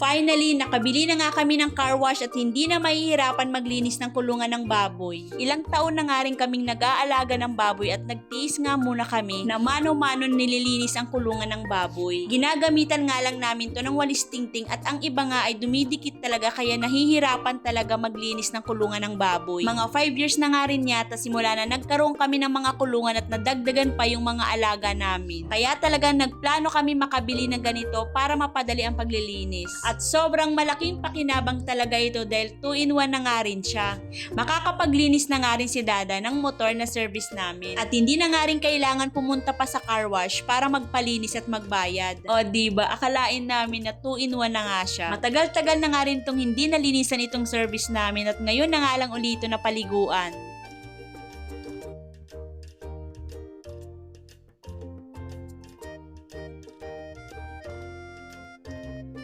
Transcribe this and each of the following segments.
Finally, nakabili na nga kami ng car wash at hindi na mahihirapan maglinis ng kulungan ng baboy. Ilang taon na nga rin kaming nag-aalaga ng baboy at nagtiis nga muna kami na mano-mano nililinis ang kulungan ng baboy. Ginagamitan nga lang namin to ng walis tingting at ang iba nga ay dumidikit talaga kaya nahihirapan talaga maglinis ng kulungan ng baboy. Mga 5 years na nga rin yata simula na nagkaroon kami ng mga kulungan at nadagdagan pa yung mga alaga namin. Kaya talaga nagplano kami makabili ng ganito para mapadali ang paglilinis. At sobrang malaking pakinabang talaga ito dahil 2-in-1 na nga rin siya. Makakapaglinis na nga rin si Dada ng motor na service namin. At hindi na nga rin kailangan pumunta pa sa car wash para magpalinis at magbayad. O diba, akalain namin na 2-in-1 na nga siya. Matagal-tagal na nga rin tong hindi nalinisan itong service namin at ngayon na nga lang ulit ito na paliguan.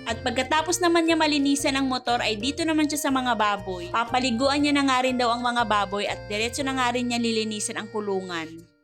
At pagkatapos naman niya malinisan ang motor ay dito naman siya sa mga baboy. Papaliguan niya na nga rin daw ang mga baboy at diretso na nga rin niya lilinisan ang kulungan.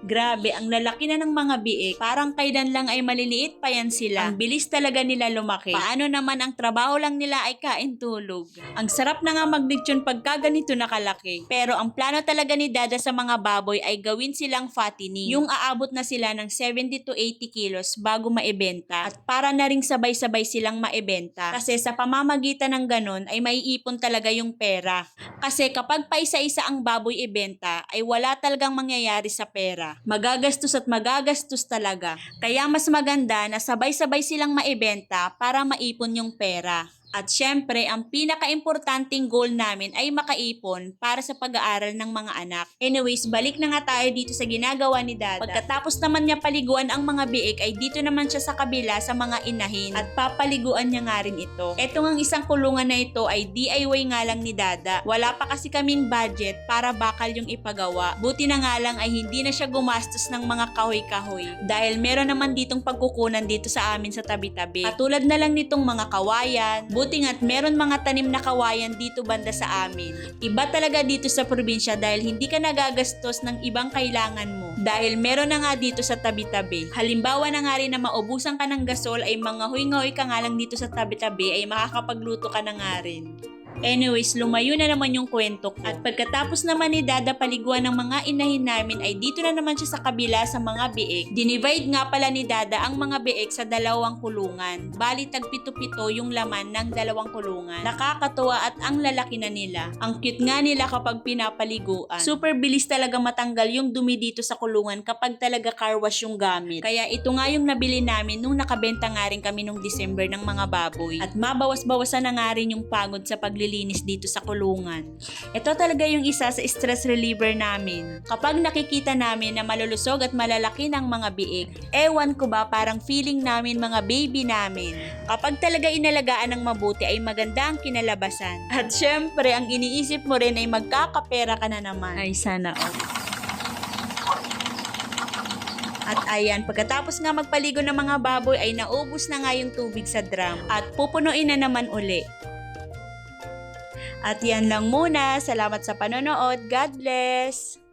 Grabe, ang lalaki na ng mga biik. Parang kaidan lang ay maliliit pa yan sila. Ang bilis talaga nila lumaki. Paano naman ang trabaho lang nila ay kain tulog. Ang sarap na nga maglitsyon pagka ganito nakalaki. Pero ang plano talaga ni Dada sa mga baboy ay gawin silang fattening. Yung aabot na sila ng 70 to 80 kilos bago maibenta. At para na ring sabay-sabay silang maibenta. Kasi sa pamamagitan ng ganon ay maiipon talaga yung pera. Kasi kapag paisa-isa ang baboy ibenta, ay wala talagang mangyayari sa pera. Magagastos at magagastos talaga. Kaya mas maganda na sabay-sabay silang maibenta para maipon yung pera. At syempre, ang pinaka-importanting goal namin ay makaipon para sa pag-aaral ng mga anak. Anyways, balik na nga tayo dito sa ginagawa ni Dada. Pagkatapos naman niya paliguan ang mga biik ay dito naman siya sa kabila sa mga inahin at papaliguan niya nga rin ito. Ito ngang isang kulungan na ito ay DIY nga lang ni Dada. Wala pa kasi kaming budget para bakal yung ipagawa. Buti na nga lang ay hindi na siya gumastos ng mga kahoy-kahoy dahil meron naman ditong pagkukunan dito sa amin sa tabi-tabi. Katulad na lang nitong mga kawayan, Buti nga't meron mga tanim na kawayan dito banda sa amin. Iba talaga dito sa probinsya dahil hindi ka nagagastos ng ibang kailangan mo. Dahil meron na nga dito sa tabi-tabi. Halimbawa na nga rin na maubusan ka ng gasol ay mga huy-ngoy ka nga lang dito sa tabi-tabi ay makakapagluto ka na nga rin. Anyways, lumayo na naman yung kwento. At pagkatapos naman ni Dada paliguan ng mga inahin namin ay dito na naman siya sa kabila sa mga biik. Dinivide nga pala ni Dada ang mga biik sa dalawang kulungan. Bali tagpito-pito yung laman ng dalawang kulungan. Nakakatuwa at ang lalaki na nila. Ang cute nga nila kapag pinapaliguan. Super bilis talaga matanggal yung dumi dito sa kulungan kapag talaga car wash yung gamit. Kaya ito nga yung nabili namin nung nakabenta nga rin kami nung December ng mga baboy. At mabawas-bawasan na nga rin yung pagod sa paglilinis dito sa kulungan. Ito talaga yung isa sa stress reliever namin. Kapag nakikita namin na malulusog at malalaki ng mga biik, ewan ko ba parang feeling namin mga baby namin. Kapag talaga inalagaan ng mabuti ay maganda ang kinalabasan. At syempre, ang iniisip mo rin ay magkakapera ka na naman. Ay, sana all. At ayan, pagkatapos nga magpaligo ng mga baboy ay naubos na nga yung tubig sa drum at pupunuin na naman uli. At yan lang muna. Salamat sa panonood. God bless!